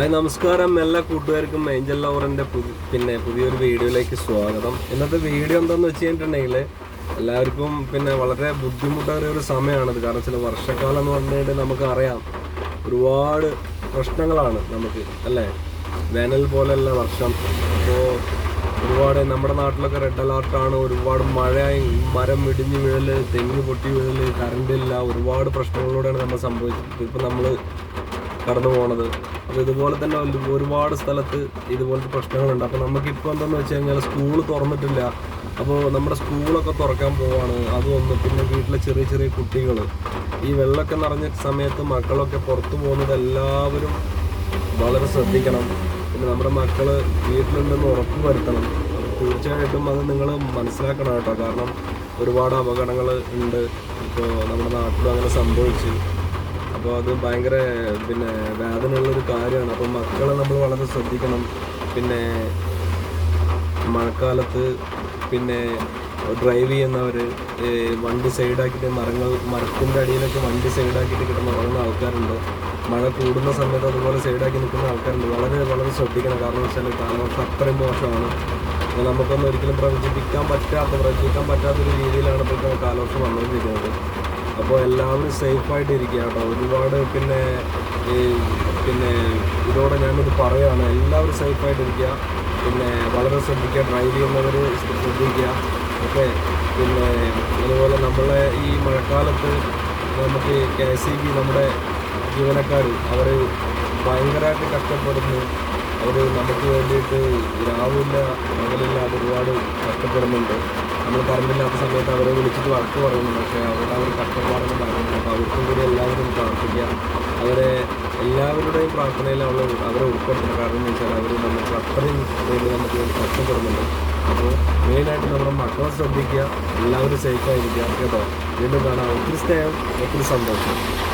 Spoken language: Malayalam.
ഹായ് നമസ്കാരം. എല്ലാ കൂട്ടുകാർക്കും ഏഞ്ചൽ ലവറിന്റെ പിന്നെ പുതിയൊരു വീഡിയോയിലേക്ക് സ്വാഗതം. ഇന്നത്തെ വീഡിയോ എന്താണെന്ന് വെച്ച് കഴിഞ്ഞിട്ടുണ്ടെങ്കിൽ എല്ലാവർക്കും പിന്നെ വളരെ ബുദ്ധിമുട്ടേറിയ ഒരു സമയമാണത്. കാരണം ചില വർഷക്കാലം എന്ന് പറഞ്ഞു കഴിഞ്ഞാൽ അറിയാം ഒരുപാട് പ്രശ്നങ്ങളാണ് നമുക്ക് അല്ലേ? വേനൽ പോലെയല്ല വർഷം. അപ്പോൾ ഒരുപാട് നമ്മുടെ നാട്ടിലൊക്കെ റെഡ് അലർട്ടാണ് ഒരുപാട് മഴയായി മരം ഇടിഞ്ഞ് വീഴൽ തെങ്ങ് പൊട്ടി വീഴൽ കറണ്ട് ഇല്ല ഒരുപാട് പ്രശ്നങ്ങളിലൂടെയാണ് നമ്മൾ സംഭവിച്ചത്. ഇപ്പം നമ്മൾ കടന്നു പോണത് അപ്പോൾ ഇതുപോലെ തന്നെ ഒരു- ഒരുപാട് സ്ഥലത്ത് ഇതുപോലത്തെ പ്രശ്നങ്ങളുണ്ട്. അപ്പോൾ നമുക്കിപ്പോൾ എന്താണെന്ന് വെച്ച് കഴിഞ്ഞാൽ സ്കൂൾ തുറന്നിട്ടില്ല. അപ്പോൾ നമ്മുടെ സ്കൂളൊക്കെ തുറക്കാൻ പോവാണ്. അതൊന്ന് പിന്നെ വീട്ടിലെ ചെറിയ ചെറിയ കുട്ടികൾ ഈ വെള്ളമൊക്കെ നിറഞ്ഞ സമയത്ത് മക്കളൊക്കെ പുറത്തു പോകുന്നത് എല്ലാവരും വളരെ ശ്രദ്ധിക്കണം. പിന്നെ നമ്മുടെ മക്കൾ വീട്ടിലുണ്ടെന്ന് ഉറപ്പ് വരുത്തണം. തീർച്ചയായിട്ടും അത് നിങ്ങൾ മനസ്സിലാക്കണം കേട്ടോ. കാരണം ഒരുപാട് അപകടങ്ങൾ ഉണ്ട്. ഇപ്പോൾ നമ്മുടെ നാട്ടിലും അങ്ങനെ സംഭവിച്ചു. അപ്പോൾ അത് ഭയങ്കര പിന്നെ വേദനയുള്ളൊരു കാര്യമാണ്. അപ്പോൾ മക്കളെ നമ്മൾ വളരെ ശ്രദ്ധിക്കണം. പിന്നെ മഴക്കാലത്ത് പിന്നെ ഡ്രൈവ് ചെയ്യുന്നവർ വണ്ടി സൈഡാക്കിയിട്ട് മരങ്ങൾ മരത്തിന്റെ അടിയിലൊക്കെ വണ്ടി സൈഡാക്കിയിട്ട് കിട്ടുന്ന ഉറങ്ങുന്ന ആൾക്കാരുണ്ട്. മഴ കൂടുന്ന സമയത്ത് അതുപോലെ സൈഡാക്കി നിൽക്കുന്ന ആൾക്കാരുണ്ട്. വളരെ വളരെ ശ്രദ്ധിക്കണം. കാരണം വെച്ചാൽ കാലാവസ്ഥ അത്രയും മോശമാണ്. നമുക്കൊന്നും ഒരിക്കലും പ്രവചിപ്പിക്കാൻ പറ്റാത്ത പ്രവചിക്കാൻ പറ്റാത്തൊരു രീതിയിലാണ് ഇപ്പോൾ കാലാവസ്ഥ വന്നുകൊണ്ടിരിക്കുന്നത്. അപ്പോൾ എല്ലാവരും സേഫായിട്ട് ഇരിക്കുക കേട്ടോ ഒരുപാട് പിന്നെ പിന്നെ ഇതോടെ ഞാനിത് പറയുകയാണ് എല്ലാവരും സേഫായിട്ട് ഇരിക്കുക പിന്നെ വളരെ ശ്രദ്ധിക്കുക. ഡ്രൈവ് ചെയ്യുന്നവർ ശ്രദ്ധിക്കുക. ഓക്കെ? പിന്നെ അതുപോലെ നമ്മളെ ഈ മഴക്കാലത്ത് നമുക്ക് കെ എസ് നമ്മുടെ ജീവനക്കാർ അവർ ഭയങ്കരമായിട്ട് കഷ്ടപ്പെടുന്നു. അവർ നമുക്ക് വേണ്ടിയിട്ട് രാവില്ല പകലില്ലാതെ ഒരുപാട് കഷ്ടപ്പെടുന്നുണ്ട്. നമ്മൾ പറഞ്ഞില്ലാത്ത സമയത്ത് അവരെ വിളിച്ചിട്ട് വർക്ക് പറയുന്നുണ്ട്. പക്ഷേ അവരുടെ അവർ കഷ്ടപ്പാടെന്ന് പറയുന്നുണ്ട് അപ്പോൾ അവർക്കും കൂടി എല്ലാവരും പ്രാർത്ഥിക്കുക. അവരെ എല്ലാവരുടെയും പ്രാർത്ഥനയിൽ അവൾ അവരെ ഉൾപ്പെടുത്തണം കാരണം എന്ന് വെച്ചാൽ അവർ നമുക്ക് അത്രയും വേണ്ടി നമുക്ക് വേണ്ടി കഷ്ടപ്പെടുന്നുണ്ട്. അപ്പോൾ മെയിനായിട്ട് നമ്മുടെ മക്കളെ ശ്രദ്ധിക്കുക. എല്ലാവരും സേഫായിരിക്കുക കേട്ടോ? വീണ്ടും കാണാം. ഒത്തിരി സ്നേഹം ഒത്തിരി സന്തോഷം.